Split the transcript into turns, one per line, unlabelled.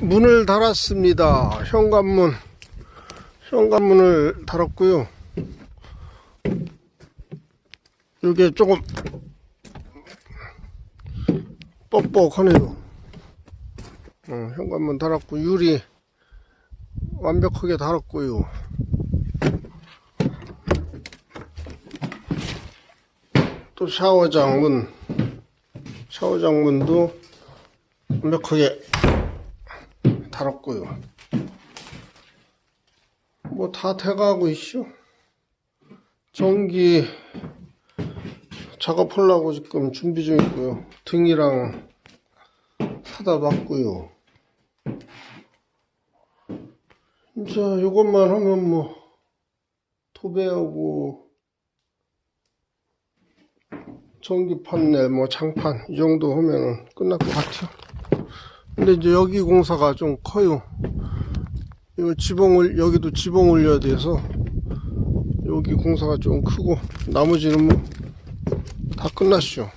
문을 달았습니다. 현관문. 현관문을 달았고요. 이게 조금 뻑뻑하네요. 어, 현관문 달았고 유리 완벽하게 달았고요. 또 샤워장 문, 샤워장 문도 완벽하게 달았고요. 뭐 다 돼가고 있죠. 전기 작업하려고 지금 준비 중이고요. 등이랑 사다 봤고요. 이제 이것만 하면 뭐 도배하고 전기 판 넬 뭐 장판 이 정도 하면은 끝날 것 같아요. 근데 이제 여기 공사가 좀 커요. 이거 지붕을 여기도 지붕 올려야 돼서 여기 공사가 좀 크고 나머지는 뭐 다 끝났죠.